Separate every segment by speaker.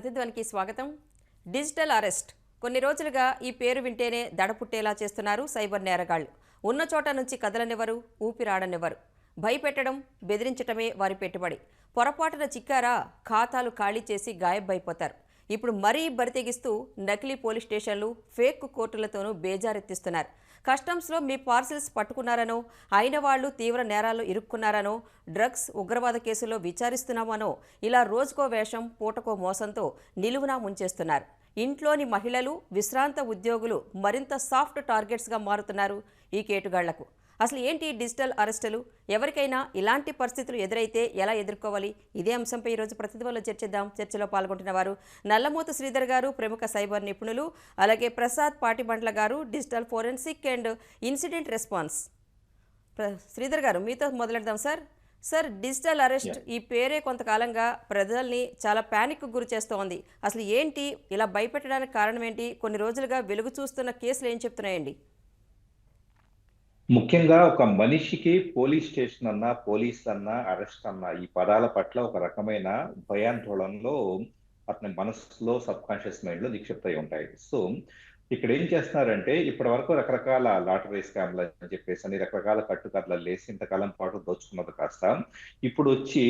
Speaker 1: ప్రతిధ్వనికి స్వాగతం. Digital arrest. కొన్ని రోజులుగా ఈ పేరు వింటేనే దడ పుట్టేలా చేస్తున్నారు సైబర్ నేరగాళ్ళు. ఉన్న చోట నుంచి కదలనివ్వరు ఊపిరాడనివ్వరు. భయపెట్టడం బెదిరించటమే వారి పెట్టుబడి. పొరపాటున చిక్కారా ఖాతాలు ఖాళీ చేసి గాయబ్బైపోతారు. ఇప్పుడు మరీ బరితెగిస్తూ నకిలీ పోలీస్ స్టేషన్లు ఫేక్ కోర్టులతోనూ బేజారెత్తిస్తున్నారు. కస్టమ్స్లో మీ పార్సిల్స్ పట్టుకున్నారనో అయిన వాళ్ళు తీవ్ర నేరాలు ఇరుక్కున్నారనో డ్రగ్స్ ఉగ్రవాద కేసులో విచారిస్తున్నామనో ఇలా రోజుకో వేషం పూటకో మోసంతో నిలువునా ముంచేస్తున్నారు. ఇంట్లోని మహిళలు విశ్రాంత ఉద్యోగులు మరింత సాఫ్ట్ టార్గెట్స్గా మారుతున్నారు ఈ కేటుగాళ్ళకు. అసలు ఏంటి డిజిటల్ అరెస్టులు? ఎవరికైనా ఇలాంటి పరిస్థితులు ఎదురైతే ఎలా ఎదుర్కోవాలి? ఇదే అంశంపై ఈరోజు ప్రతిధ్వలో చర్చిద్దాం. చర్చలో పాల్గొంటున్న వారు నల్లమూత శ్రీధర్ గారు ప్రముఖ సైబర్ నిపుణులు అలాగే Prasad Patibandla garu digital forensic and incident response. Sridhar garu మీతో మొదలెడదాం సార్. సార్ డిజిటల్ అరెస్ట్ ఈ పేరే కొంతకాలంగా ప్రజల్ని చాలా ప్యానిక్ గురి చేస్తోంది. అసలు ఏంటి? ఇలా భయపెట్టడానికి కారణం ఏంటి కొన్ని రోజులుగా వెలుగు చూస్తున్న కేసులు ఏం చెప్తున్నాయండి?
Speaker 2: ముఖ్యంగా ఒక మనిషికి పోలీస్ స్టేషన్ అన్నా పోలీస్ అన్నా అరెస్ట్ అన్నా ఈ పదాల పట్ల ఒక రకమైన భయాందోళనలో అతని మనసులో సబ్ కాన్షియస్ మైండ్లో నిక్షిప్తయి ఉంటాయి. సో ఇక్కడ ఏం చేస్తున్నారంటే ఇప్పటి వరకు రకరకాల లాటరీ స్కామ్లు అని చెప్పేసి అని రకరకాల కట్టుకథలు లేసి ఇంతకాలం పాటు దోచుకున్నది కాస్త. ఇప్పుడు వచ్చి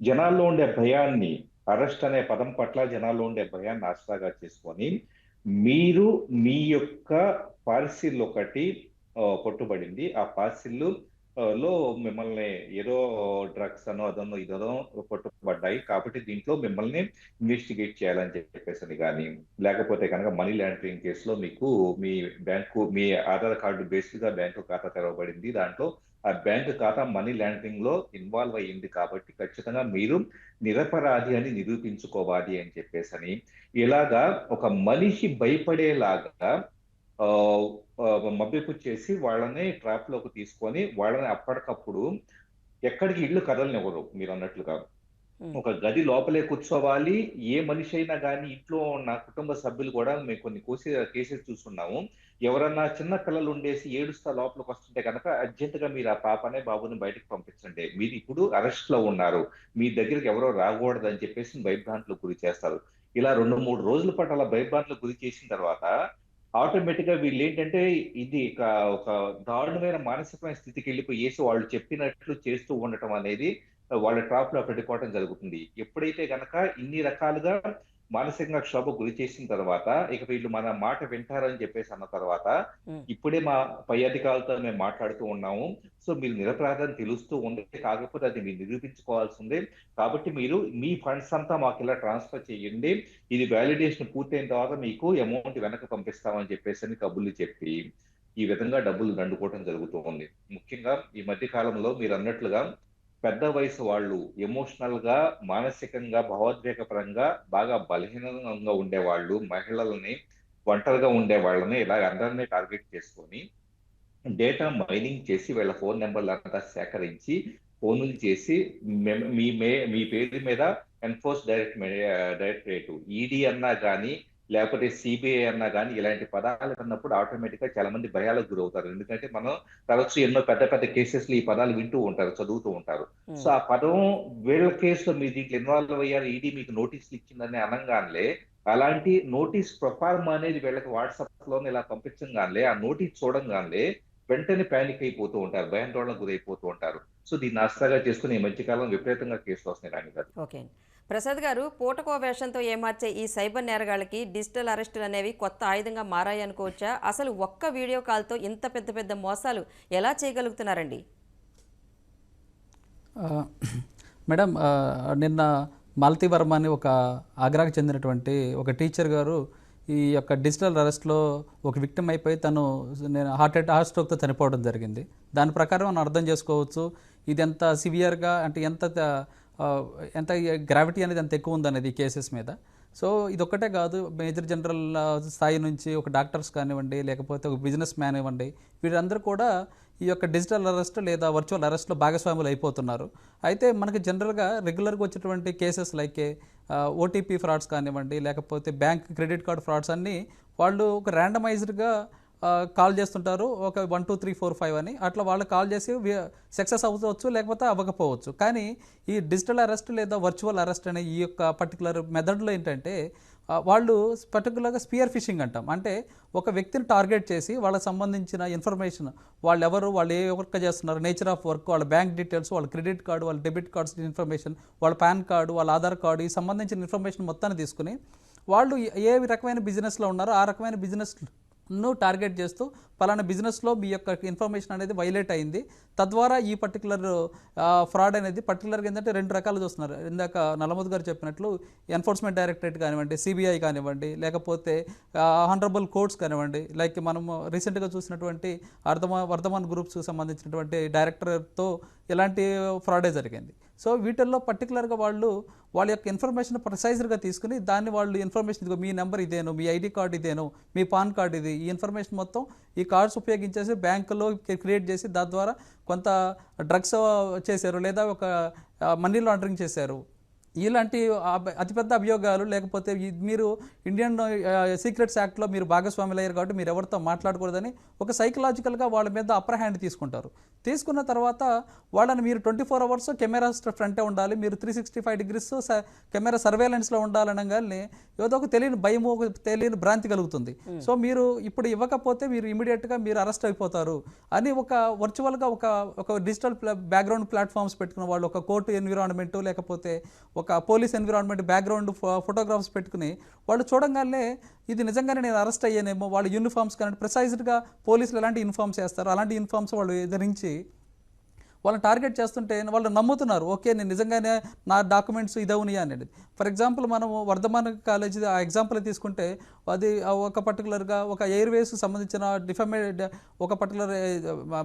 Speaker 2: జనాల్లో ఉండే భయాన్ని అరెస్ట్ అనే పదం పట్ల జనాల్లో ఉండే భయాన్ని ఆసరాగా చేసుకొని మీరు మీ యొక్క పార్సిల్ ఒకటి పట్టుబడింది ఆ పార్సిల్లో మిమ్మల్ని ఏదో డ్రగ్స్ అనో అదనో ఇదనో పట్టుబడ్డాయి కాబట్టి దీంట్లో మిమ్మల్ని ఇన్వెస్టిగేట్ చేయాలని చెప్పేసి కానీ లేకపోతే కనుక మనీ లాండరింగ్ కేసులో మీకు మీ బ్యాంకు మీ ఆధార్ కార్డు బేస్డ్గా బ్యాంకు ఖాతా తెరవబడింది. దాంట్లో ఆ బ్యాంకు ఖాతా మనీ లాండరింగ్లో ఇన్వాల్వ్ అయ్యింది కాబట్టి ఖచ్చితంగా మీరు నిరపరాధి అని నిరూపించుకోవాలి అని చెప్పేసి అని ఇలాగా ఒక మనిషి భయపడేలాగా మభ్యపు చేసి వాళ్ళని ట్రాప్లోకి తీసుకొని వాళ్ళని అప్పటికప్పుడు ఎక్కడికి ఇల్లు కదలనివ్వరు మీరు అన్నట్లుగా. ఒక గది లోపలే కూర్చోవాలి. ఏ మనిషి అయినా కానీ ఇంట్లో ఉన్న కుటుంబ సభ్యులు కూడా మేము కొన్ని కోసి కేసెస్ చూస్తున్నాము. ఎవరన్నా చిన్న పిల్లలు ఉండేసి ఏడుస్తా లోపలికి వస్తుంటే కనుక అర్జెంట్గా మీరు ఆ పాపనే బాబుని బయటకు పంపించండి. మీరు ఇప్పుడు అరెస్ట్లో ఉన్నారు. మీ దగ్గరికి ఎవరో రాకూడదు అని చెప్పేసి భయభ్రాంతులకు గురి చేస్తారు. ఇలా రెండు మూడు రోజుల పాటు అలా భయభ్రాంతులకు గురి చేసిన తర్వాత ఆటోమేటిక్గా వీళ్ళు ఏంటంటే ఇది ఒక ఒక దారుణమైన మానసికమైన స్థితికి వెళ్ళిపోయేసి వాళ్ళు చెప్పినట్లు చేస్తూ ఉండటం అనేది వాళ్ళ ట్రాప్లో పెట్టుకోవడం జరుగుతుంది. ఎప్పుడైతే గనక ఇన్ని రకాలుగా మానసికంగా క్షోభ గురి చేసిన తర్వాత ఇక వీళ్ళు మన మాట వింటారని చెప్పేసి అన్న తర్వాత. ఇప్పుడే మా పై అధికారులతో మేము మాట్లాడుతూ ఉన్నాము. సో మీరు నిరపరాధం తెలుస్తూ ఉంది కాకపోతే అది మీరు నిరూపించుకోవాల్సి ఉంది. కాబట్టి మీరు మీ ఫండ్స్ అంతా మాకు ఇలా ట్రాన్స్ఫర్ చేయండి. ఇది వ్యాలిడేషన్ పూర్తయిన తర్వాత మీకు అమౌంట్ వెనక పంపిస్తామని చెప్పేసి అని కబుర్లు చెప్పి ఈ విధంగా డబ్బులు దండుకోవడం జరుగుతూ ఉంది ముఖ్యంగా ఈ మధ్య కాలంలో మీరు అన్నట్లుగా పెద్ద వయసు వాళ్ళు ఎమోషనల్గా మానసికంగా భావోద్వేగ పరంగా బాగా బలహీనంగా ఉండే వాళ్ళు మహిళల్ని ఒంటరిగా ఉండే వాళ్ళని ఇలా అందరినీ టార్గెట్ చేసుకొని డేటా మైనింగ్ చేసి వీళ్ళ ఫోన్ నెంబర్లు అంతా సేకరించి ఫోన్లు చేసి మీ మే మీ పేరు మీద ఎన్ఫోర్స్ డైరెక్ట్ డైరెక్టరేట్ ఈడీ అన్నా కానీ లేకపోతే సిబిఐ అన్నా కానీ ఇలాంటి పదాలు విన్నప్పుడు ఆటోమేటిక్గా చాలా మంది భయాలకు గురవుతారు. ఎందుకంటే మనం తరచు ఎన్నో పెద్ద పెద్ద కేసెస్లో ఈ పదాలు వింటూ ఉంటారు చదువుతూ ఉంటారు. సో ఆ పదం వీళ్ళ కేసులో మీరు దీంట్లో ఇన్వాల్వ్ అయ్యారు ఈడీ మీకు నోటీసులు ఇచ్చిందని అనగానే అలాంటి నోటీస్ ప్రొఫార్మ్ అనేది వీళ్ళకి వాట్సాప్లోనే ఇలా పంపించగానే ఆ నోటీస్ చూడంగానే వెంటనే ప్యానిక్ అయిపోతూ ఉంటారు భయాందోళనకు గురైపోతూ ఉంటారు. సో దీన్ని ఆసరాగా చేసుకుని ఈ మధ్యకాలం విపరీతంగా కేసులు వస్తున్నాయి రాణి గారు
Speaker 1: ఓకే ప్రసాద్ గారు పూటకో వేషంతో ఏమార్చే ఈ సైబర్ నేరగాళ్ళకి డిజిటల్ అరెస్టులు అనేవి కొత్త ఆయుధంగా మారాయనుకోవచ్చా అసలు ఒక్క వీడియో కాల్తో ఇంత పెద్ద పెద్ద మోసాలు ఎలా చేయగలుగుతున్నారండి?
Speaker 3: మేడం నిన్న మాలతీ వర్మ అని ఒక ఆగ్రాకు చెందినటువంటి ఒక టీచర్ గారు ఈ యొక్క డిజిటల్ అరెస్ట్లో ఒక విక్టిమ్ అయిపోయి తను నేను హార్ట్ అటాక్ హార్ట్ స్ట్రోక్తో చనిపోవడం జరిగింది. దాని ప్రకారం మనం అర్థం చేసుకోవచ్చు ఇది ఎంత సివియర్గా అంటే ఎంత ఎంత గ్రావిటీ అనేది ఎంత ఎక్కువ ఉందనేది ఈ కేసెస్ మీద. సో ఇదొక్కటే కాదు మేజర్ జనరల్ స్థాయి నుంచి ఒక డాక్టర్స్ కానివ్వండి లేకపోతే ఒక బిజినెస్ మ్యాన్ ఇవ్వండి వీరందరూ కూడా ఈ యొక్క డిజిటల్ అరెస్ట్ లేదా వర్చువల్ అరెస్ట్లో భాగస్వాములు అయిపోతున్నారు. అయితే మనకి జనరల్గా రెగ్యులర్గా వచ్చేటువంటి కేసెస్ లైక్ ఓటీపీ ఫ్రాడ్స్ కానివ్వండి లేకపోతే బ్యాంక్ క్రెడిట్ కార్డ్ ఫ్రాడ్స్ అన్నీ వాళ్ళు ఒక ర్యాండమైజ్డ్గా కాల్ చేస్తుంటారు ఒక one two three four five అని. అట్లా వాళ్ళు కాల్ చేసి సక్సెస్ అవ్వచ్చు లేకపోతే అవ్వకపోవచ్చు. కానీ ఈ డిజిటల్ అరెస్ట్ లేదా వర్చువల్ అరెస్ట్ అనే ఈ యొక్క పర్టికులర్ మెథడ్లో ఏంటంటే వాళ్ళు పర్టికులర్గా స్పియర్ ఫిషింగ్ అంటాం. అంటే ఒక వ్యక్తిని టార్గెట్ చేసి వాళ్ళకి సంబంధించిన ఇన్ఫర్మేషన్ వాళ్ళు ఎవరు వాళ్ళు ఏ వర్క్ చేస్తున్నారు నేచర్ ఆఫ్ వర్క్ వాళ్ళ బ్యాంక్ డీటెయిల్స్ వాళ్ళ క్రెడిట్ కార్డు వాళ్ళ డెబిట్ కార్డ్స్ ఇన్ఫర్మేషన్ వాళ్ళ పాన్ కార్డు వాళ్ళ ఆధార్ కార్డు ఈ సంబంధించిన ఇన్ఫర్మేషన్ మొత్తాన్ని తీసుకుని వాళ్ళు ఏ రకమైన బిజినెస్లో ఉన్నారో ఆ రకమైన ను టార్గెట్ చేస్తూ పలానా బిజినెస్లో మీ యొక్క ఇన్ఫర్మేషన్ అనేది వైలేట్ అయింది. తద్వారా ఈ పర్టికులర్ ఫ్రాడ్ అనేది పర్టికులర్గా ఏంటంటే రెండు రకాలు చూస్తున్నారు. ఇందాక నలమోద్ గారు చెప్పినట్లు ఎన్ఫోర్స్మెంట్ డైరెక్టరేట్ కానివ్వండి సిబిఐ కానివ్వండి లేకపోతే హానరబుల్ కోర్ట్స్ కానివ్వండి లైక్ మనము రీసెంట్గా చూసినటువంటి అర్ధమా వర్ధమాన్ గ్రూప్స్కి సంబంధించినటువంటి డైరెక్టర్తో ఇలాంటి ఫ్రాడే జరిగింది. సో వీటిల్లో పర్టికులర్గా వాళ్ళు వాళ్ళ యొక్క ఇన్ఫర్మేషన్ ప్రొసైజర్గా తీసుకుని దాన్ని వాళ్ళు ఇన్ఫర్మేషన్ ఇదిగో మీ నెంబర్ ఇదేను మీ ఐడి కార్డ్ ఇదేను మీ పాన్ కార్డు ఇది ఈ ఇన్ఫర్మేషన్ మొత్తం ఈ కార్డ్స్ ఉపయోగించేసి బ్యాంకులో క్రియేట్ చేసి దాని ద్వారా కొంత డ్రగ్స్ చేశారు లేదా ఒక మనీ లాండరింగ్ చేశారు. ఇలాంటి అతిపెద్ద అభియోగాలు లేకపోతే మీరు ఇండియన్ సీక్రెట్స్ యాక్ట్లో మీరు భాగస్వాములు అయ్యారు కాబట్టి మీరు ఎవరితో మాట్లాడకూడదని ఒక సైకలాజికల్గా వాళ్ళ మీద అప్పర్ హ్యాండ్ తీసుకుంటారు. తీసుకున్న తర్వాత వాళ్ళని మీరు ట్వంటీ ఫోర్ అవర్స్ కెమెరా ఫ్రంటే ఉండాలి మీరు three sixty five degrees camera సర్వేలెన్స్లో ఉండాలనగానే ఏదో ఒక తెలియని భయము ఒక తెలియని భ్రాంతి కలుగుతుంది. సో మీరు ఇప్పుడు ఇవ్వకపోతే మీరు ఇమీడియట్గా మీరు అరెస్ట్ అయిపోతారు అని ఒక వర్చువల్గా ఒక ఒక డిజిటల్ బ్యాక్గ్రౌండ్ ప్లాట్ఫామ్స్ పెట్టుకున్న వాళ్ళు ఒక కోర్టు ఎన్విరాన్మెంట్ లేకపోతే ఒక పోలీస్ ఎన్విరాన్మెంట్ బ్యాక్గ్రౌండ్ ఫోటోగ్రాఫ్స్ పెట్టుకుని వాళ్ళు చూడంగానే ఇది నిజంగానే నేను అరెస్ట్ అయ్యానేమో వాళ్ళ యూనిఫామ్స్ కానీ ప్రిసైజ్డ్గా పోలీసులు ఎలాంటి యూనిఫామ్స్ వేస్తారు అలాంటి యూనిఫామ్స్ వాళ్ళు ధరించి వాళ్ళని టార్గెట్ చేస్తుంటే వాళ్ళు నమ్ముతున్నారు. ఓకే నేను నిజంగానే నా డాక్యుమెంట్స్ ఇదవుని అనేది. ఫర్ ఎగ్జాంపుల్ మనం వర్ధమాన కాలేజీ ఆ ఎగ్జాంపుల్ తీసుకుంటే అది ఒక పర్టికులర్గా ఒక ఎయిర్వేస్ సంబంధించిన డిఫమేడ్ ఒక పర్టికులర్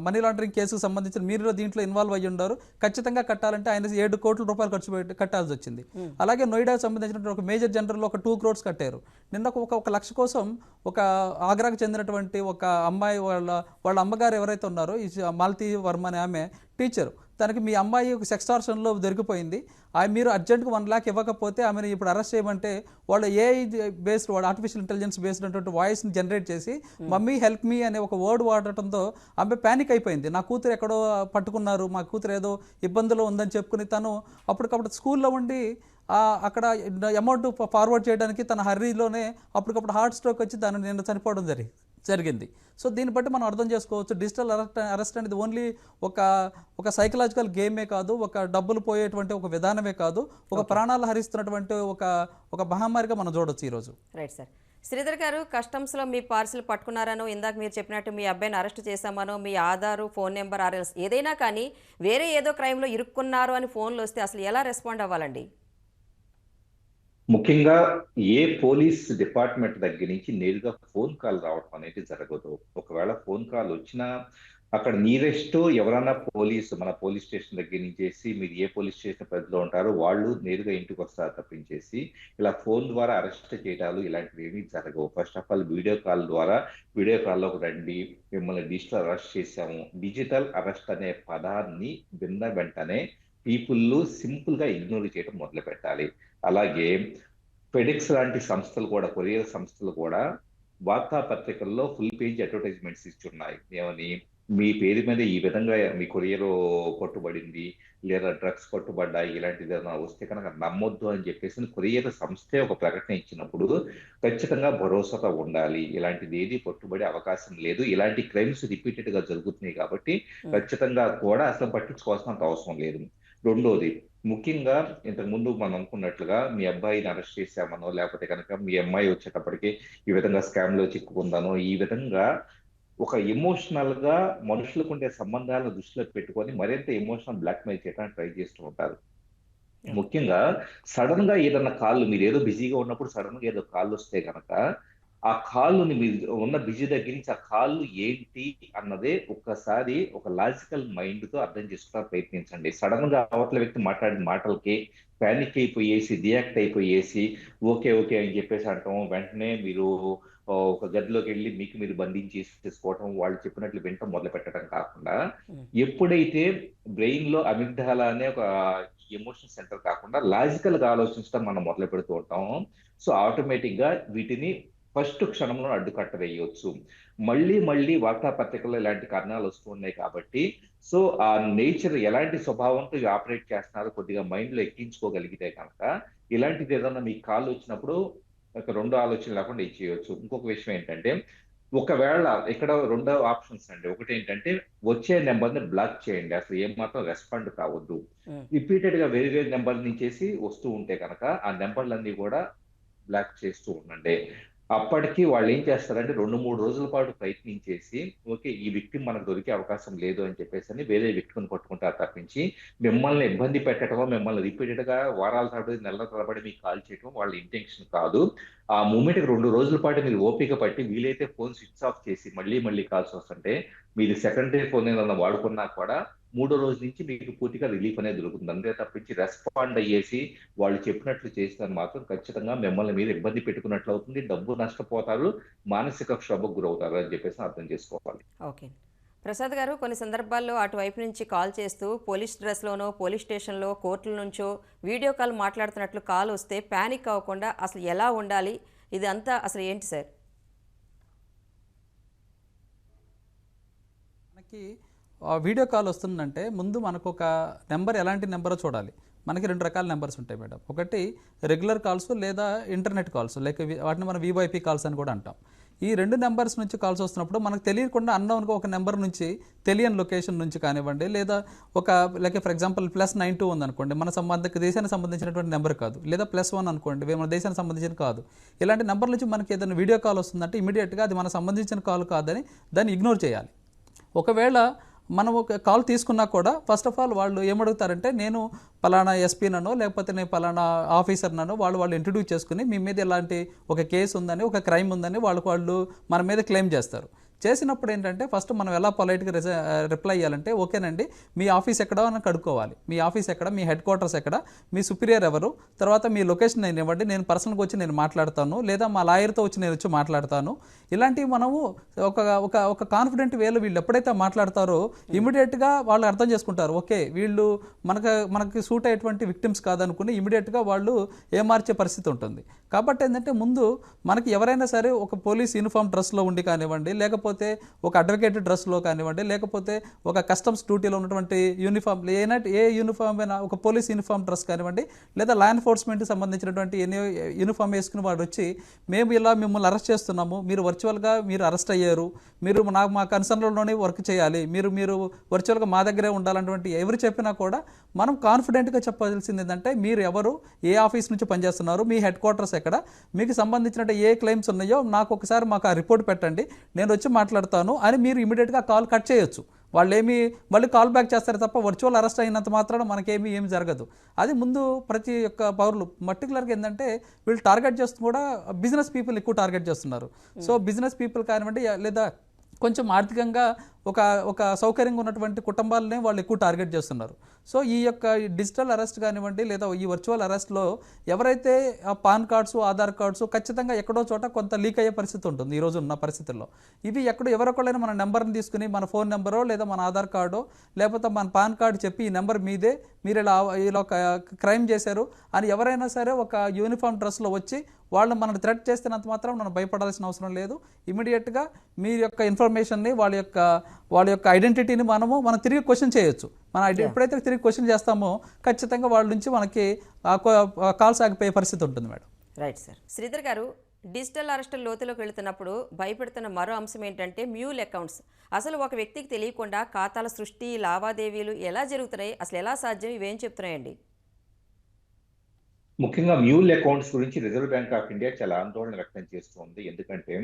Speaker 3: మనీ లాండరింగ్ కేసుకు సంబంధించిన మీరు దీంట్లో ఇన్వాల్వ్ అయ్యి ఉన్నారు ఖచ్చితంగా కట్టాలంటే ఆయన ఏడు కోట్ల రూపాయలు ఖర్చు పెట్టి కట్టాల్సి వచ్చింది. అలాగే నోయిడాకు సంబంధించిన ఒక మేజర్ జనరల్లో ఒక టూ క్రోడ్స్ కట్టారు. నిన్న ఒక- ఒక ఒక లక్ష కోసం ఒక ఆగ్రాకు చెందినటువంటి ఒక అమ్మాయి వాళ్ళ వాళ్ళ అమ్మగారు ఎవరైతే ఉన్నారో ఈ మాలతీ వర్మ అనే ఆమె టీచర్. తనకి మీ అమ్మాయి ఒక సెక్స్టార్షన్లో దొరికిపోయింది. ఆ మీరు అర్జెంట్గా వన్ ల్యాక్ ఇవ్వకపోతే ఆమెను ఇప్పుడు అరెస్ట్ చేయమంటే వాళ్ళు ఏ బేస్డ్ వాడు ఆర్టిఫిషియల్ ఇంటెలిజెన్స్ బేస్డ్ అటువంటి వాయిస్ని జనరేట్ చేసి మమ్మీ హెల్ప్ మీ అనే ఒక వర్డ్ వాడటంతో ఆమె ప్యానిక్ అయిపోయింది. నా కూతురు ఎక్కడో పట్టుకున్నారు మా కూతురు ఏదో ఇబ్బందులో ఉందని చెప్పుకుని తను అప్పటికప్పుడు స్కూల్లో ఉండి అక్కడ అమౌంట్ ఫార్వర్డ్ చేయడానికి తన హర్రీలోనే అప్పటికప్పుడు హార్ట్ స్ట్రోక్ వచ్చి దాన్ని నిన్న చనిపోవడం జరిగింది. జరిగింది. సో దీన్ని బట్టి మనం అర్థం చేసుకోవచ్చు డిజిటల్ అరెస్ట్ అరెస్ట్ అనేది ఓన్లీ ఒక ఒక సైకలాజికల్ గేమే కాదు ఒక డబ్బులు పోయేటువంటి ఒక విధానమే కాదు ఒక ప్రాణాలు హరిస్తున్నటువంటి ఒక ఒక మహమ్మారిగా మనం చూడొచ్చు ఈరోజు
Speaker 1: రైట్ సార్. శ్రీధర్ గారు కస్టమ్స్లో మీ పార్సిల్ పట్టుకున్నారనో ఇందాక మీరు చెప్పినట్టు మీ అబ్బాయిని అరెస్ట్ చేశామనో మీ ఆధారు ఫోన్ నెంబర్ ఆర్ఎల్స్ ఏదైనా కానీ వేరే ఏదో క్రైమ్లో ఇరుక్కున్నారు అని ఫోన్లు వస్తే అసలు ఎలా రెస్పాండ్ అవ్వాలండి?
Speaker 2: ముఖ్యంగా ఏ పోలీస్ డిపార్ట్మెంట్ దగ్గర నుంచి నేరుగా ఫోన్ కాల్ రావడం అనేది జరగదు. ఒకవేళ ఫోన్ కాల్ వచ్చినా అక్కడ నీరెస్ట్ ఎవరైనా పోలీసు మన పోలీస్ స్టేషన్ దగ్గర నుంచేసి మీరు ఏ పోలీస్ స్టేషన్ పరిధిలో ఉంటారో వాళ్ళు నేరుగా ఇంటికి వస్తారు తప్పించేసి ఇలా ఫోన్ ద్వారా అరెస్ట్ చేయడాలు ఇలాంటివి ఏమీ జరగవు. First of all video call ద్వారా వీడియో కాల్లోకి రండి మిమ్మల్ని డిజిటల్ అరెస్ట్ చేశాము. డిజిటల్ అరెస్ట్ అనే పదాన్ని విన్న వెంటనే పీపుల్ సింపుల్గా ఇగ్నోర్ చేయడం మొదలు పెట్టాలి అలాగే ఫెడిక్స్ లాంటి సంస్థలు కూడా కొరియర్ సంస్థలు కూడా వార్తాపత్రికల్లో ఫుల్ పేజ్ అడ్వర్టైజ్మెంట్స్ ఇచ్చున్నాయి. ఏమని? మీ పేరు మీద ఈ విధంగా మీ కొరియర్ పట్టుబడింది లేదా డ్రగ్స్ పట్టుబడ్డాయి ఇలాంటిది ఏదైనా వస్తే కనుక నమ్మొద్దు అని చెప్పేసి కొరియర్ సంస్థే ఒక ప్రకటన ఇచ్చినప్పుడు ఖచ్చితంగా భరోసాగా ఉండాలి. ఇలాంటిది ఏది పట్టుబడే అవకాశం లేదు. ఇలాంటి క్రైమ్స్ రిపీటెడ్గా జరుగుతున్నాయి కాబట్టి ఖచ్చితంగా కూడా అసలు పట్టించుకోవాల్సినంత అవసరం లేదు. రెండోది ముఖ్యంగా ఇంతకు ముందు మనం అనుకున్నట్లుగా మీ అబ్బాయిని అరెస్ట్ చేశామనో లేకపోతే కనుక మీ అమ్మాయి వచ్చేటప్పటికి ఈ విధంగా స్కామ్లో చిక్కుకుందానో ఈ విధంగా ఒక ఎమోషనల్గా మనుషులకు ఉండే సంబంధాలను దృష్టిలో పెట్టుకొని మరింత ఎమోషనల్ బ్లాక్మెయిల్ చేయడానికి ట్రై చేస్తూ ఉంటారు. ముఖ్యంగా సడన్గా ఏదన్నా కాల్ మీరు ఏదో బిజీగా ఉన్నప్పుడు సడన్గా ఏదో కాల్ వస్తే కనుక ఆ మీరు ఉన్న బిజీ దగ్గర నుంచి ఆ కాళ్ళు ఏంటి అన్నదే ఒక్కసారి ఒక లాజికల్ మైండ్తో అర్థం చేసుకోవడానికి ప్రయత్నించండి. సడన్గా అవతల వ్యక్తి మాట్లాడిన మాటలకి పానిక్ అయిపోయేసి రియాక్ట్ అయిపోయేసి ఓకే ఓకే అని చెప్పేసి అంటాం. వెంటనే మీరు ఒక గదిలోకి వెళ్ళి మీకు మీరు బంధించి చేసుకోవటం వాళ్ళు చెప్పినట్లు వింటం మొదలు పెట్టడం కాకుండా ఎప్పుడైతే బ్రెయిన్లో అమిగ్డాల అనే ఒక ఎమోషన్ సెంటర్ కాకుండా లాజికల్గా ఆలోచించడం మనం మొదలు పెడుతూ ఉంటాం. సో ఆటోమేటిక్గా వీటిని ఫస్ట్ క్షణంలో అడ్డుకట్ట వేయవచ్చు మళ్ళీ మళ్ళీ వార్తాపత్రికల్లో ఇలాంటి కారణాలు వస్తున్నాయి కాబట్టి సో ఆ నేచర్ ఎలాంటి స్వభావంతో ఆపరేట్ చేస్తున్నారో కొద్దిగా మైండ్లో ఎక్కించుకోగలిగితే కనుక ఇలాంటిది ఏదన్నా మీకు కాల్ వచ్చినప్పుడు ఒక రెండు ఆలోచన లేకుండా చేయొచ్చు. ఇంకొక విషయం ఏంటంటే ఒకవేళ ఇక్కడ రెండో ఆప్షన్స్ అండి. ఒకటి ఏంటంటే వచ్చే నెంబర్ని బ్లాక్ చేయండి. అసలు ఏం మాత్రం రెస్పాండ్ కావద్దు. రిపీటెడ్గా వేరే వేరే నెంబర్ నుంచేసి వస్తూ ఉంటే కనుక ఆ నెంబర్లన్నీ కూడా బ్లాక్ చేస్తూ ఉండండి. అప్పటికి వాళ్ళు ఏం చేస్తారంటే రెండు మూడు రోజుల పాటు ప్రయత్నించేసి ఓకే ఈ విక్టిమ్ మనకు దొరికే అవకాశం లేదు అని చెప్పేసి అని వేరే విక్టిమ్ పట్టుకుంటారు తప్పించి మిమ్మల్ని ఇబ్బంది పెట్టడమో మిమ్మల్ని రిపీటెడ్గా వారాల తరబడి నెలల తరబడి మీకు కాల్ చేయడం వాళ్ళ ఇంటెన్షన్ కాదు. ఆ మూమెంట్ రెండు రోజుల పాటు మీరు ఓపిక పట్టి వీలైతే ఫోన్ స్విచ్ ఆఫ్ చేసి మళ్ళీ మళ్ళీ కాల్స్ వస్తుంటే మీరు సెకండరీ ఫోన్ ఏదైనా వాడుకున్నా కూడా మూడో రోజు నుంచి మీకు పూర్తిగా రిలీఫ్ అనేది దొరుకుతుంది. అంతే తప్పించి రెస్పాండ్ అయ్యేసి వాళ్ళు చెప్పినట్లు చేస్తే మాత్రం ఖచ్చితంగా మిమ్మల్ని మీరు ఇబ్బంది పెట్టుకున్నట్లు అవుతుంది. డబ్బు నష్టపోతారు మానసిక క్షోభకు గురవుతారు అని చెప్పేసి అర్థం చేసుకోవాలి.
Speaker 1: ఓకే. ప్రసాద్ గారు కొన్ని సందర్భాల్లో అటువైపు నుంచి కాల్ చేస్తూ పోలీస్ డ్రెస్లోనో పోలీస్ స్టేషన్లో కోర్టుల నుంచో వీడియో కాల్ మాట్లాడుతున్నట్లు కాల్ వస్తే ప్యానిక్ అవ్వకుండా అసలు ఎలా ఉండాలి? ఇది అంతా అసలు ఏంటి సార్?
Speaker 3: మనకి వీడియో కాల్ వస్తుందంటే ముందు మనకు ఒక నెంబర్ ఎలాంటి నెంబరో చూడాలి. మనకి రెండు రకాల నెంబర్స్ ఉంటాయి మేడం. ఒకటి రెగ్యులర్ కాల్స్ లేదా ఇంటర్నెట్ కాల్స్ లైక్ వాటిని మనం వీవైపీ కాల్స్ అని కూడా అంటాం. ఈ రెండు నెంబర్స్ నుంచి కాల్స్ వస్తున్నప్పుడు మనకు తెలియకుండా అన్నోన్గా ఒక నెంబర్ నుంచి తెలియని లొకేషన్ నుంచి కానివ్వండి లేదా ఒక like for example plus nine two ఉందనుకోండి మన సంబంధ దేశానికి సంబంధించినటువంటి నెంబర్ కాదు. లేదా ప్లస్ వన్ అనుకోండి మన దేశానికి సంబంధించిన కాదు. ఇలాంటి నెంబర్ నుంచి మనకి ఏదైనా వీడియో కాల్ వస్తుందంటే ఇమీడియట్గా అది మనకు సంబంధించిన కాల్ కాదని దాన్ని ఇగ్నోర్ చేయాలి. ఒకవేళ మనం ఒక కాల్ తీసుకున్నా కూడా ఫస్ట్ ఆఫ్ ఆల్ వాళ్ళు ఏమడుగుతారంటే నేను పలానా ఎస్పీనో లేకపోతే నేను పలానా ఆఫీసర్నో వాళ్ళు వాళ్ళు ఇంట్రడ్యూస్ చేసుకుని మీ మీద ఇలాంటి ఒక కేసు ఉందని ఒక క్రైమ్ ఉందని వాళ్ళకు వాళ్ళు మన మీద క్లెయిమ్ చేస్తారు. చేసినప్పుడు ఏంటంటే ఫస్ట్ మనం ఎలా పొలైట్గా రిజ రిప్లై ఇవ్వాలంటే ఓకేనండి మీ ఆఫీస్ ఎక్కడ అని కడుక్కోవాలి. మీ ఆఫీస్ ఎక్కడ మీ హెడ్ క్వార్టర్స్ ఎక్కడ మీ సుపీరియర్ ఎవరు తర్వాత మీ లొకేషన్ నేను ఇవ్వండి నేను పర్సనల్గా వచ్చి నేను మాట్లాడతాను లేదా మా లాయర్తో వచ్చి నేను వచ్చి మాట్లాడతాను. ఇలాంటివి మనము ఒక ఒక ఒక కాన్ఫిడెంట్ వేలో వీళ్ళు ఎప్పుడైతే మాట్లాడతారో ఇమీడియట్గా వాళ్ళు అర్థం చేసుకుంటారు. ఓకే వీళ్ళు మనకు మనకి సూట్ అయ్యేటువంటి విక్టిమ్స్ కాదనుకుని ఇమీడియట్గా వాళ్ళు ఏమార్చే పరిస్థితి ఉంటుంది. కాబట్టి ఏంటంటే ముందు మనకి ఎవరైనా సరే ఒక పోలీస్ యూనిఫామ్ డ్రెస్లో ఉండి కానివ్వండి లేకపోతే ఒక అడ్వకేట్ డ్రెస్లో కానివ్వండి లేకపోతే ఒక కస్టమ్స్ డ్యూటీలో ఉన్నటువంటి యూనిఫామ్ ఏనట్ ఏ యూనిఫామ్ అయినా ఒక పోలీస్ యూనిఫామ్ డ్రెస్ కానివ్వండి లేదా లా ఎన్ఫోర్స్మెంట్కి సంబంధించినటువంటి ఎన్ని యూనిఫామ్ వేసుకుని వాడు వచ్చి మేము ఇలా మిమ్మల్ని అరెస్ట్ చేస్తున్నాము మీరు వర్చువల్గా మీరు అరెస్ట్ అయ్యారు మీరు నాకు మా కన్సర్న్లోనే వర్క్ చేయాలి మీరు మీరు వర్చువల్గా మా దగ్గరే ఉండాలన్నటువంటి ఎవరు చెప్పినా కూడా మనం కాన్ఫిడెంట్గా చెప్పాల్సింది ఏంటంటే మీరు ఎవరు ఏ ఆఫీస్ నుంచి పనిచేస్తున్నారు మీ హెడ్ క్వార్టర్స్ ఎక్కడ మీకు సంబంధించిన ఏ క్లెయిమ్స్ ఉన్నాయో నాకు ఒకసారి మాకు ఆ రిపోర్ట్ పెట్టండి నేను వచ్చి మా మాట్లాడతాను అని మీరు ఇమీడియట్గా కాల్ కట్ చేయొచ్చు. వాళ్ళు ఏమి మళ్ళీ కాల్ బ్యాక్ చేస్తారు తప్ప వర్చువల్ అరెస్ట్ అయినంత మాత్రాన మనకేమి ఏమి జరగదు. అది ముందు ప్రతి ఒక్క పౌరులు పర్టికులర్గా ఏంటంటే వీళ్ళు టార్గెట్ చేస్తూ కూడా బిజినెస్ పీపుల్ ఎక్కువ టార్గెట్ చేస్తున్నారు. సో బిజినెస్ పీపుల్ కానివ్వండి లేదా కొంచెం ఆర్థికంగా ఒక ఒక సౌకర్యంగా ఉన్నటువంటి కుటుంబాలనే వాళ్ళు ఎక్కువ టార్గెట్ చేస్తున్నారు. సో ఈ యొక్క డిజిటల్ అరెస్ట్ కానివ్వండి లేదా ఈ వర్చువల్ అరెస్ట్లో ఎవరైతే పాన్ కార్డ్స్ ఆధార్ కార్డ్స్ ఖచ్చితంగా ఎక్కడో చోట కొంత లీక్ అయ్యే పరిస్థితి ఉంటుంది ఈరోజు ఉన్న పరిస్థితుల్లో. ఇవి ఎక్కడో ఎవరొకళ్ళైనా మన నెంబర్ని తీసుకుని మన ఫోన్ నెంబరో లేదా మన ఆధార్ కార్డో లేకపోతే మన పాన్ కార్డు చెప్పి ఈ నెంబర్ మీదే మీరు ఇలా ఇలా ఒక క్రైమ్ చేశారు అని ఎవరైనా సరే ఒక యూనిఫామ్ డ్రెస్లో వచ్చి వాళ్ళు మనల్ని థ్రెట్ చేస్తున్నంత మాత్రం మనం భయపడాల్సిన అవసరం లేదు. ఇమీడియట్గా మీ యొక్క ఇన్ఫర్మేషన్ని వాళ్ళ యొక్క వాళ్ళ యొక్క ఐడెంటిటీని మనము మనం తిరిగి క్వశ్చన్ చేయొచ్చు. మనం ఐడె- ఎప్పుడైతే తిరిగి క్వశ్చన్ చేస్తామో ఖచ్చితంగా వాళ్ళ నుంచి మనకి కాల్ సాగిపోయే పరిస్థితి ఉంటుంది మేడం.
Speaker 1: రైట్ సార్ శ్రీధర్ గారు డిజిటల్ అరెస్టుల లోతులోకి వెళుతున్నప్పుడు భయపెడుతున్న మరో అంశం ఏంటంటే మ్యూల్ అకౌంట్స్. అసలు ఒక వ్యక్తికి తెలియకుండా ఖాతాల సృష్టి లావాదేవీలు ఎలా జరుగుతున్నాయి? అసలు ఎలా సాధ్యం? ఇవేం చెప్తున్నాయండి?
Speaker 2: ముఖ్యంగా మ్యూల్ అకౌంట్స్ గురించి రిజర్వ్ బ్యాంక్ ఆఫ్ ఇండియా చాలా ఆందోళన వ్యక్తం చేస్తుంది. ఎందుకంటే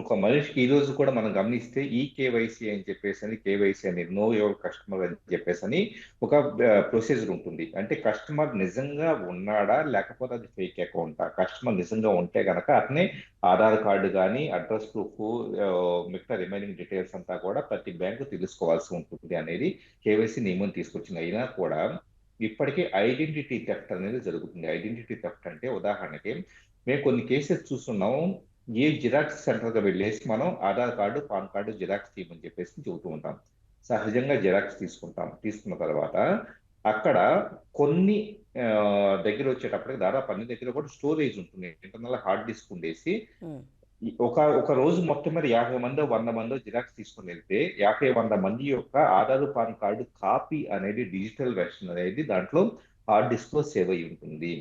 Speaker 2: ఒక మనిషికి ఈ రోజు కూడా మనం గమనిస్తే ఈ కేవైసీ అని చెప్పేసి అని కేవైసీ అని నో యువర్ కస్టమర్ అని చెప్పేసి అని ఒక ప్రొసీజర్ ఉంటుంది. అంటే కస్టమర్ నిజంగా ఉన్నాడా లేకపోతే అది ఫేక్ అకౌంటా కస్టమర్ నిజంగా ఉంటే కనుక అతనే ఆధార్ కార్డు కానీ అడ్రస్ ప్రూఫ్ మిగతా రిమైనింగ్ డీటెయిల్స్ అంతా కూడా ప్రతి బ్యాంకు తెలుసుకోవాల్సి ఉంటుంది అనేది కేవైసీ నియమం తీసుకొచ్చింది. అయినా కూడా ఇప్పటికీ ఐడెంటిటీ థెఫ్ట్ అనేది జరుగుతుంది. ఐడెంటిటీ థెఫ్ట్ అంటే ఉదాహరణకి మేము కొన్ని కేసెస్ చూస్తున్నాం. ఏ జిరాక్స్ సెంటర్కి వెళ్ళేసి మనం Aadhaar card PAN card xerox తీయమని చెప్పేసి చెబుతూ ఉంటాం. సహజంగా జిరాక్స్ తీసుకుంటాం. తీసుకున్న తర్వాత అక్కడ కొన్ని దగ్గర వచ్చేటప్పటికి దాదాపు అన్ని దగ్గర కూడా స్టోరేజ్ ఉంటుంది. ఇంటర్నల్ హార్డ్ డిస్క్ ఉండేసి ఒక ఒక రోజు మొత్తం మీద యాభై మందో వంద మందో జిరాక్స్ తీసుకుని వెళ్తే యాభై వంద మంది యొక్క ఆధార్ పాన్ కార్డు కాపీ అనేది డిజిటల్ వెర్షన్ అనేది దాంట్లో హార్డ్ డిస్క్లో సేవ్ అయి ఉంటుంది.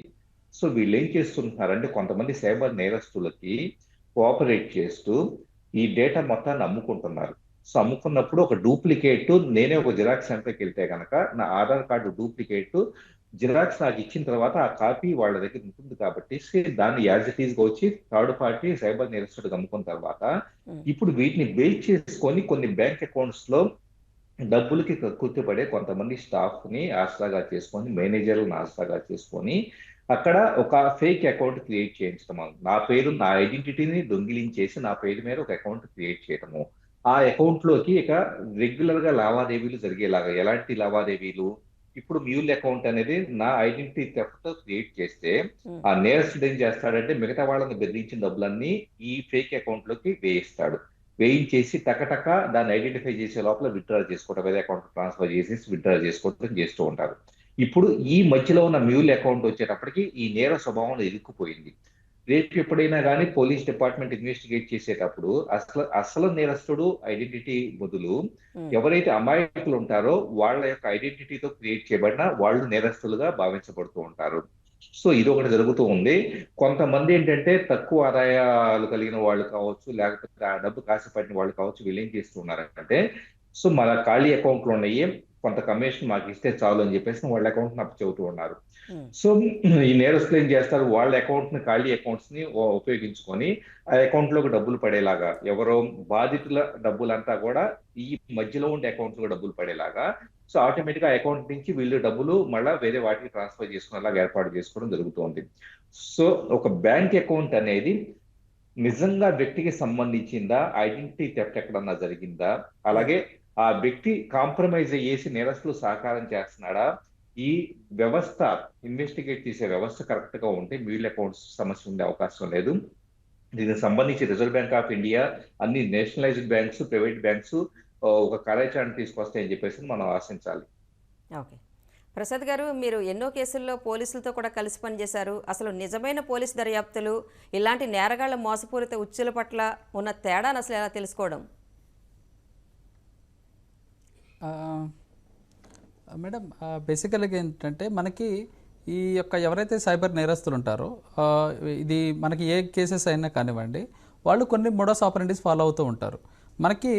Speaker 2: సో వీళ్ళు ఏం చేస్తుంటున్నారంటే కొంతమంది సైబర్ నేరస్తులకి కోఆపరేట్ చేస్తూ ఈ డేటా మొత్తాన్ని అమ్ముకుంటున్నారు సో అమ్ముకున్నప్పుడు ఒక డూప్లికేట్ నేనే ఒక జిరాక్స్ సెంటర్కి వెళ్తే కనుక నా ఆధార్ కార్డు డూప్లికేట్ జిరాక్స్ నాకు ఇచ్చిన తర్వాత ఆ కాపీ వాళ్ళ దగ్గర ఉంటుంది కాబట్టి దాన్ని యాజ్ ఇట్ ఈస్గా వచ్చి థర్డ్ పార్టీ సైబర్ నేరస్తుడికి అమ్ముకున్న తర్వాత
Speaker 1: Hmm.
Speaker 2: ఇప్పుడు వీటిని బేస్ చేసుకొని కొన్ని బ్యాంక్ అకౌంట్స్లో డబ్బులకి కుర్తుపడే కొంతమంది స్టాఫ్ని ఆసరాగా చేసుకొని మేనేజర్లను ఆసరాగా చేసుకొని అక్కడ ఒక ఫేక్ అకౌంట్ క్రియేట్ చేయించడం నా పేరు నా ఐడెంటిటీని దొంగిలించేసి నా పేరు మీద ఒక అకౌంట్ క్రియేట్ చేయడము. ఆ అకౌంట్లోకి ఇక రెగ్యులర్గా లావాదేవీలు జరిగేలాగా ఎలాంటి లావాదేవీలు? ఇప్పుడు మ్యూల్ అకౌంట్ అనేది నా ఐడెంటిటీ థెఫ్ట్ క్రియేట్ చేస్తే. ఆ నేరస్తుడు ఏం చేస్తాడంటే మిగతా వాళ్ళని బెదిరించిన డబ్బులన్నీ ఈ ఫేక్ అకౌంట్లోకి వేయిస్తాడు. వేయించేసి టకటక దాన్ని ఐడెంటిఫై చేసే లోపల విత్డ్రా చేసుకోవడం వేరే అకౌంట్ ట్రాన్స్ఫర్ చేసేసి విత్డ్రా చేసుకోవడం చేస్తూ ఉంటారు. ఇప్పుడు ఈ మధ్యలో ఉన్న మ్యూల్ అకౌంట్ వచ్చేటప్పటికి ఈ నేర స్వభావం ఇరుక్కుపోయింది. రేపు ఎప్పుడైనా కానీ పోలీస్ డిపార్ట్మెంట్ ఇన్వెస్టిగేట్ చేసేటప్పుడు అసలు అసలు నేరస్తుడు ఐడెంటిటీ బదులు. ఎవరైతే అమాయకులు ఉంటారో వాళ్ళ యొక్క ఐడెంటిటీతో క్రియేట్ చేయబడిన వాళ్ళు నేరస్తులుగా భావించబడుతూ ఉంటారు. సో ఇది ఒకటి జరుగుతూ ఉంది. కొంతమంది ఏంటంటే తక్కువ ఆదాయాలు కలిగిన వాళ్ళు కావచ్చు లేకపోతే ఆ డబ్బు కాసిపడిన వాళ్ళు కావచ్చు వీళ్ళు ఏం చేస్తున్నారంటే సో మన ఖాళీ అకౌంట్లు ఉన్నాయి. కొంత కమిషన్ మాకు ఇస్తే చాలు అని చెప్పేసి వాళ్ళ అకౌంట్ నాకు చెబుతూ ఉన్నారు
Speaker 1: Hmm.
Speaker 2: సో ఈ నేరస్తులు ఏం చేస్తారు వాళ్ళ అకౌంట్ని ఖాళీ అకౌంట్స్ని ఉపయోగించుకొని ఆ అకౌంట్లోకి డబ్బులు పడేలాగా ఎవరో బాధితుల డబ్బులంతా కూడా ఈ మధ్యలో ఉండే అకౌంట్లో డబ్బులు పడేలాగా సో ఆటోమేటిక్గా అకౌంట్ నుంచి వీళ్ళు డబ్బులు మళ్ళా వేరే వాటికి ట్రాన్స్ఫర్ చేసుకునేలాగా ఏర్పాటు చేసుకోవడం జరుగుతోంది సో ఒక బ్యాంక్ అకౌంట్ అనేది నిజంగా వ్యక్తికి సంబంధించిందా ఐడెంటిటీ థెఫ్ట్ ఎక్కడన్నా జరిగిందా అలాగే ఆ వ్యక్తి కాంప్రమైజ్ అయ్యేసి నేరస్తులు సహకారం చేస్తున్నాడా? ఈ వ్యవస్థ ఇన్వెస్టిగేట్ చేసే వ్యవస్థ కరెక్ట్గా ఉంటే మ్యూల్ అకౌంట్స్ సమస్య ఉండే అవకాశం లేదు. దీనికి సంబంధించి రిజర్వ్ బ్యాంక్ ఆఫ్ ఇండియా అన్ని నేషనలైజ్డ్ బ్యాంక్స్ ప్రైవేట్ బ్యాంక్స్ ఒక కార్యాచరణ తీసుకొస్తాయని చెప్పేసి మనం ఆశించాలి.
Speaker 1: ఓకే. ప్రసాద్ గారు మీరు ఎన్నో కేసుల్లో పోలీసులతో కూడా కలిసి పనిచేశారు. అసలు నిజమైన పోలీస్ దర్యాప్తులు ఇలాంటి నేరగాళ్ళ మోసపూరిత ఉచ్చుల పట్ల ఉన్న తేడాను అసలు ఎలా తెలుసుకోవడం?
Speaker 3: మేడం బేసికల్గా ఏంటంటే మనకి ఈ యొక్క ఎవరైతే సైబర్ నేరస్తులు ఉంటారో ఇది మనకి ఏ కేసెస్ అయినా కానివ్వండి వాళ్ళు కొన్ని మోడస్ ఆపరెంటీస్ ఫాలో అవుతూ ఉంటారు. మనకి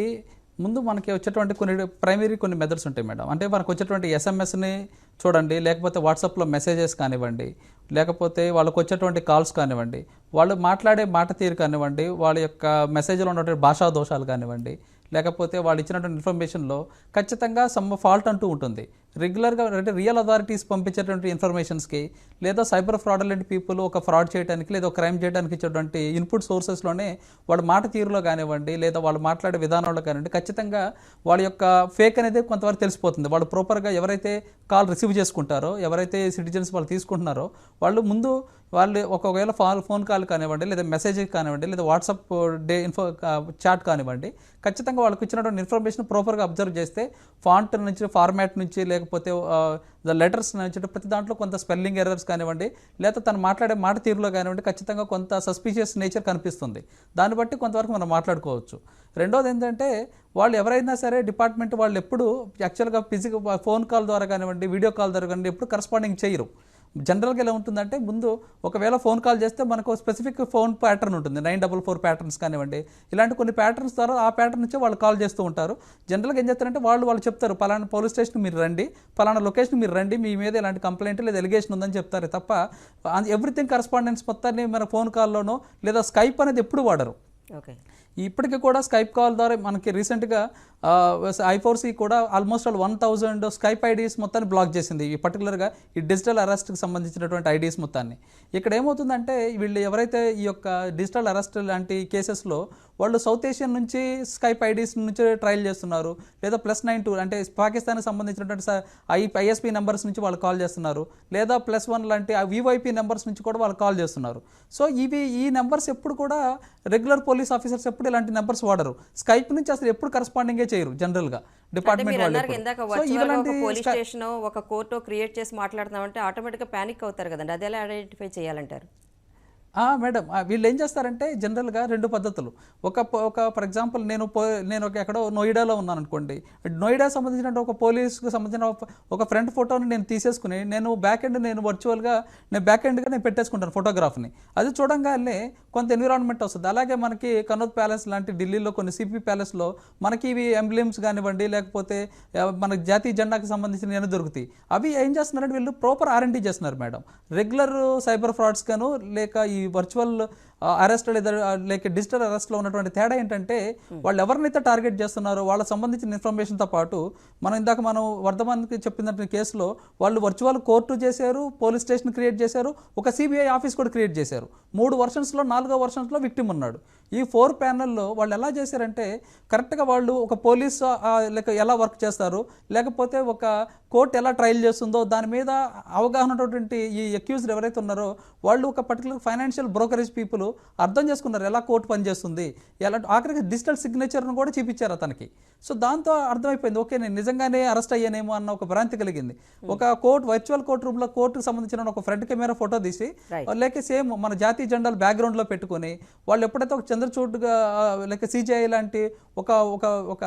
Speaker 3: ముందు మనకి వచ్చేటువంటి కొన్ని ప్రైమరీ కొన్ని మెథడ్స్ ఉంటాయి మేడం. అంటే మనకు వచ్చేటువంటి ఎస్ఎంఎస్ని చూడండి లేకపోతే వాట్సాప్లో మెసేజెస్ కానివ్వండి లేకపోతే వాళ్ళకు వచ్చేటువంటి కాల్స్ కానివ్వండి వాళ్ళు మాట్లాడే మాట తీరు కానివ్వండి వాళ్ళ యొక్క మెసేజ్లో ఉన్నటువంటి భాషా దోషాలు కానివ్వండి లేకపోతే వాళ్ళు ఇచ్చినటువంటి ఇన్ఫర్మేషన్లో ఖచ్చితంగా సమ్ ఫాల్ట్ అంటూ ఉంటుంది. రెగ్యులర్గా అంటే రియల్ అథారిటీస్ పంపించేటువంటి ఇన్ఫర్మేషన్స్కి లేదా సైబర్ ఫ్రాడలెంట్ పీపుల్ ఒక ఫ్రాడ్ చేయడానికి లేదా ఒక క్రైమ్ చేయడానికి ఇచ్చేటువంటి ఇన్పుట్ సోర్సెస్లోనే వాళ్ళ మాట తీరులో కానివ్వండి లేదా వాళ్ళు మాట్లాడే విధానంలో కానివ్వండి ఖచ్చితంగా వాళ్ళ యొక్క ఫేక్ అనేది కొంతవరకు తెలిసిపోతుంది. వాళ్ళు ప్రాపర్గా ఎవరైతే కాల్ రిసీవ్ చేసుకుంటారో ఎవరైతే సిటిజన్స్ వాళ్ళు తీసుకుంటున్నారో వాళ్ళు ముందు వాళ్ళు ఒకవేళ ఫోన్ ఫోన్ కాల్ కానివ్వండి లేదా మెసేజ్ కానివ్వండి లేదా వాట్సాప్ డే ఇన్ఫో చాట్ కానివ్వండి ఖచ్చితంగా వాళ్ళకి ఇచ్చినటువంటి ఇన్ఫర్మేషన్ ప్రాపర్గా అబ్జర్వ్ చేస్తే ఫాంట్ నుంచి ఫార్మాట్ నుంచి లేకపోతే ద లెటర్స్ నుంచి ప్రతి దాంట్లో కొంత స్పెల్లింగ్ ఎర్రర్స్ కానివ్వండి లేదా తను మాట్లాడే మాట తీరులో కానివ్వండి ఖచ్చితంగా కొంత సస్పీషియస్ నేచర్ కనిపిస్తుంది. దాన్ని బట్టి కొంతవరకు మనం మాట్లాడుకోవచ్చు. రెండోది ఏంటంటే వాళ్ళు ఎవరైనా సరే డిపార్ట్మెంట్ వాళ్ళు ఎప్పుడు యాక్చువల్గా ఫిజికల్ ఫోన్ కాల్ ద్వారా కానివ్వండి వీడియో కాల్ ద్వారా కానివ్వండి ఎప్పుడు కరస్పాండింగ్ చేయరు. జనరల్గా ఎలా ఉంటుందంటే ముందు ఒకవేళ ఫోన్ కాల్ చేస్తే మనకు స్పెసిఫిక్ ఫోన్ ప్యాటర్న్ ఉంటుంది. నైన్ డబల్ ఫోర్ ప్యాటర్న్స్ కానివ్వండి. ఇలాంటి కొన్ని ప్యాటర్న్స్ ద్వారా ఆ ప్యాటర్న్ నుంచి వాళ్ళు కాల్ చేస్తూ ఉంటారు. జనరల్గా ఏం చేస్తారంటే వాళ్ళు వాళ్ళు చెప్తారు పలానా పోలీస్ స్టేషన్ మీరు రండి పలానా లొకేషన్ మీరు రండి మీ మీద ఇలాంటి కంప్లైంట్ లేదా ఎలిగేషన్ ఉందని చెప్తారు తప్ప ఎవ్రీథింగ్ కరస్పాండెన్స్ మొత్తాన్ని మన ఫోన్ కాల్లోనో లేదా స్కైప్ అనేది ఎప్పుడు వాడరు.
Speaker 1: ఓకే.
Speaker 3: ఇప్పటికీ కూడా స్కైప్ కాల్ ద్వారా మనకి రీసెంట్గా ఐఫోర్సీ కూడా almost all one thousand Skype IDs మొత్తాన్ని బ్లాక్ చేసింది. ఈ పర్టికులర్గా ఈ డిజిటల్ అరెస్ట్కి సంబంధించినటువంటి ఐడీస్ మొత్తాన్ని. ఇక్కడ ఏమవుతుందంటే వీళ్ళు ఎవరైతే ఈ యొక్క డిజిటల్ అరెస్ట్ లాంటి కేసెస్లో వాళ్ళు సౌత్ ఏషియన్ నుంచి స్కైప్ ఐడీస్ నుంచి ట్రయల్ చేస్తున్నారు. లేదా ప్లస్ నైన్ టూ అంటే పాకిస్తాన్కి సంబంధించినటువంటి ఐ ఐఎస్పీ నెంబర్స్ నుంచి వాళ్ళు కాల్ చేస్తున్నారు. లేదా ప్లస్ వన్ లాంటి వివైపీ నెంబర్స్ నుంచి కూడా వాళ్ళు కాల్ చేస్తున్నారు. సో ఇవి ఈ నెంబర్స్ ఎప్పుడు కూడా రెగ్యులర్ పోలీస్ ఆఫీసర్స్ ఎప్పుడు ఇలాంటి నెంబర్స్ వాడరు. స్కైప్ నుంచి అసలు ఎప్పుడు కరస్పాండింగే చేయరు జనరల్గా. డిపార్ట్మెంట్
Speaker 1: పోలీస్ స్టేషన్ ఒక కోర్టు క్రియేట్ చేసి మాట్లాడుతున్నామంటే ఆటోమేటిక్గా ప్యానిక్ అవుతారు కదండి. అది ఎలా ఐడెంటిఫై చేయాలంటారు?
Speaker 3: మేడం వీళ్ళు ఏం చేస్తారంటే జనరల్గా రెండు పద్ధతులు. ఒక ఒక ఫర్ ఎగ్జాంపుల్ నేను పో నేను ఒక ఎక్కడో నోయిడాలో ఉన్నాను అనుకోండి నోయిడా సంబంధించిన ఒక పోలీస్కి సంబంధించిన ఒక- ఫ్రంట్ ఫోటోని నేను తీసేసుకుని నేను బ్యాక్ ఎండ్ నేను వర్చువల్గా నేను బ్యాక్ ఎండ్గా నేను పెట్టేసుకుంటాను ఫోటోగ్రాఫ్ని. అది చూడంగానే కొంత ఎన్విరాన్మెంట్ వస్తుంది. అలాగే మనకి కనౌత్ ప్యాలెస్ లాంటి ఢిల్లీలో కొన్ని సిపి ప్యాలెస్లో మనకి ఇవి ఎంబ్లెమ్స్ కానివ్వండి లేకపోతే మన జాతీయ జెండాకి సంబంధించిన ఏమైనా దొరుకుతాయి. అవి ఏం చేస్తున్నారంటే వీళ్ళు ప్రాపర్ ఆర్ఎండీ చేస్తున్నారు మేడం. రెగ్యులర్ సైబర్ ఫ్రాడ్స్ గాను లేక ఈ వర్చువల్ అరెస్ట్ లేదా లేక డిజిటల్ అరెస్ట్లో ఉన్నటువంటి తేడా ఏంటంటే వాళ్ళు ఎవరినైతే టార్గెట్ చేస్తున్నారో వాళ్ళకి సంబంధించిన ఇన్ఫర్మేషన్తో పాటు మనం ఇందాక మనం వర్ధమాన్కి చెప్పినటువంటి కేసులో వాళ్ళు వర్చువల్ కోర్టు చేశారు పోలీస్ స్టేషన్ క్రియేట్ చేశారు ఒక సిబిఐ ఆఫీస్ కూడా క్రియేట్ చేశారు. మూడు వర్షన్స్లో నాలుగో వర్షన్స్లో విక్టిమ్ ఉన్నాడు. ఈ ఫోర్ ప్యానల్లో వాళ్ళు ఎలా చేశారంటే కరెక్ట్గా వాళ్ళు ఒక పోలీస్ లేక ఎలా వర్క్ చేస్తారు లేకపోతే ఒక కోర్టు ఎలా ట్రయల్ చేస్తుందో దాని మీద అవగాహన ఉన్నటువంటి ఈ అక్యూజ్డ్ ఎవరైతే ఉన్నారో వాళ్ళు ఒక పర్టికులర్ ఫైనాన్షియల్ బ్రోకరేజ్ పీపుల్ అర్థం చేసుకున్నారు ఎలా కోర్టు పనిచేస్తుంది. ఎలా ఆఖరికి డిజిటల్ సిగ్నేచర్ను కూడా చూపించారు అతనికి. సో దాంతో అర్థమైపోయింది ఓకే నేను నిజంగానే అరెస్ట్ అయ్యానేమో అన్న ఒక భ్రాంతి కలిగింది. ఒక కోర్టు వర్చువల్ కోర్టు రూమ్లో కోర్టుకు సంబంధించిన ఒక ఫ్రంట్ కెమెరా ఫోటో తీసి. లేక సేమ్ మన జాతీయ జెండాలు బ్యాక్గ్రౌండ్లో పెట్టుకొని వాళ్ళు ఎప్పుడైతే ఒక చంద్రచూడ్గా లేక సిజిఐ లాంటి ఒక ఒక ఒక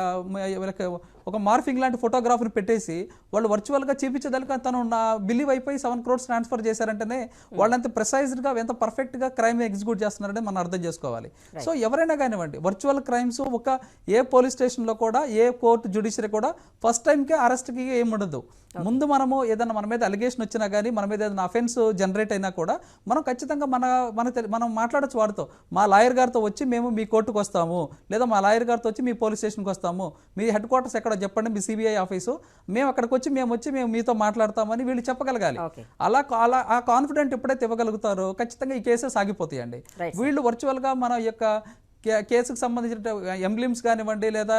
Speaker 3: ఒక మార్ఫింగ్ లాంటి ఫోటోగ్రాఫ్ని పెట్టేసి వాళ్ళు వర్చువల్గా చూపించదలక తను నా బిలీవ్ అయిపోయి సెవెన్ క్రోడ్స్ ట్రాన్స్ఫర్ చేశారంటేనే వాళ్ళంత ప్రిసైజ్డ్గా ఎంత పర్ఫెక్ట్గా క్రైమ్ ఎగ్జిక్యూట్ చేస్తున్నారని మనం అర్థం చేసుకోవాలి. సో ఎవరైనా కానివ్వండి వర్చువల్ క్రైమ్స్ ఒక ఏ పోలీస్ స్టేషన్లో కూడా ఏ కోర్టు జ్యుడిషియరీ కూడా ఫస్ట్ టైంకే అరెస్ట్కి ఏమి ఉండదు. ముందు మనము ఏదైనా మన మీద అలిగేషన్ వచ్చినా కానీ మన మీద ఏదైనా అఫెన్స్ జనరేట్ అయినా కూడా మనం ఖచ్చితంగా మన మన మనం మాట్లాడచ్చు వాడితో మా లాయర్ గారితో వచ్చి మేము మీ కోర్టుకు వస్తాము లేదా మా లాయర్ గారితో వచ్చి మీ పోలీస్ స్టేషన్కి వస్తాము మీ హెడ్ క్వార్టర్స్ ఎక్కడ చెప్పండి? మీ సిబిఐ ఆఫీసు. మేము అక్కడికి వచ్చి మేము వచ్చి మేము మీతో మాట్లాడతామని వీళ్ళు చెప్పగలగాలి. అలా అలా ఆ కాన్ఫిడెంట్ ఎప్పుడైతే ఇవ్వగలుగుతారో ఖచ్చితంగా ఈ కేసెస్ ఆగిపోతాయండి. వీళ్ళు వర్చువల్గా మన యొక్క కేసుకు సంబంధించిన ఎంబ్లిమ్స్ కానివ్వండి లేదా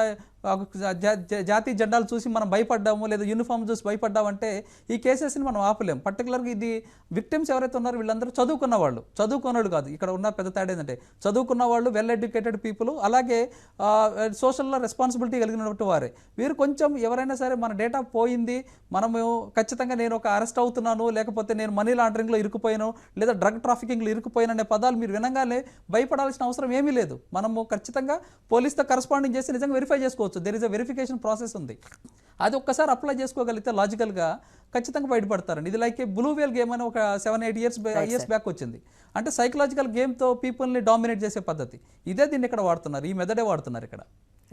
Speaker 3: జాతీయ జెండాలు చూసి మనం భయపడ్డాము లేదా యూనిఫామ్ చూసి భయపడ్డామంటే ఈ కేసెస్ని మనం ఆపలేం. పర్టికులర్గా ఇది విక్టిమ్స్ ఎవరైతే ఉన్నారో వీళ్ళందరూ చదువుకున్న వాళ్ళు. చదువుకున్నాడు కాదు. ఇక్కడ ఉన్న పెద్ద తేడా ఏంటంటే చదువుకున్న వాళ్ళు వెల్ ఎడ్యుకేటెడ్ పీపుల్ అలాగే సోషల్లో రెస్పాన్సిబిలిటీ కలిగినటువంటి వారే. వీరు కొంచెం ఎవరైనా సరే మన డేటా పోయింది మనము ఖచ్చితంగా నేను ఒక అరెస్ట్ అవుతున్నాను లేకపోతే నేను మనీ లాండరింగ్లో ఇరుక్కుపోయాను లేదా డ్రగ్ ట్రాఫికింగ్లో ఇరుక్కుపోయాను అనే పదాలు మీరు వినగానే భయపడాల్సిన అవసరం ఏమీ లేదు. మనము ఖచ్చితంగా పోలీస్తో కరస్పాండింగ్ చేసి నిజంగా వెరిఫై చేసుకోవచ్చు. There is a verification process ఉంది. అది ఒక్కసారి అప్లై చేసుకోగలిగితే లాజికల్గా ఖచ్చితంగా బయటపడతారండి. ఇది లైక్ బ్లూ వేల్ గేమ్ అని ఒక seven eight years years back వచ్చింది. అంటే సైకలాజికల్ గేమ్తో పీపుల్ని డామినేట్ చేసే పద్ధతి. ఇదే దీన్ని ఇక్కడ వాడుతున్నారు. ఈ మెథడే వాడుతున్నారు ఇక్కడ.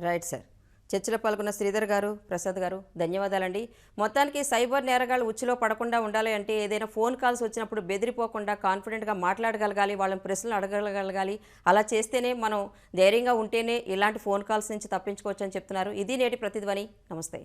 Speaker 1: రైట్ సార్ చర్చలో పాల్గొన్న శ్రీధర్ గారు ప్రసాద్ గారు ధన్యవాదాలండి. మొత్తానికి సైబర్ నేరగాళ్ళు ఉచ్చులో పడకుండా ఉండాలి అంటే ఏదైనా ఫోన్ కాల్స్ వచ్చినప్పుడు బెదిరిపోకుండా కాన్ఫిడెంట్గా మాట్లాడగలగాలి వాళ్ళని ప్రశ్నలు అడగగలగాలి. అలా చేస్తేనే మనం ధైర్యంగా ఉంటేనే ఇలాంటి ఫోన్ కాల్స్ నుంచి తప్పించుకోవచ్చు అని చెప్తున్నారు. ఇది నేటి ప్రతిధ్వని. నమస్తే.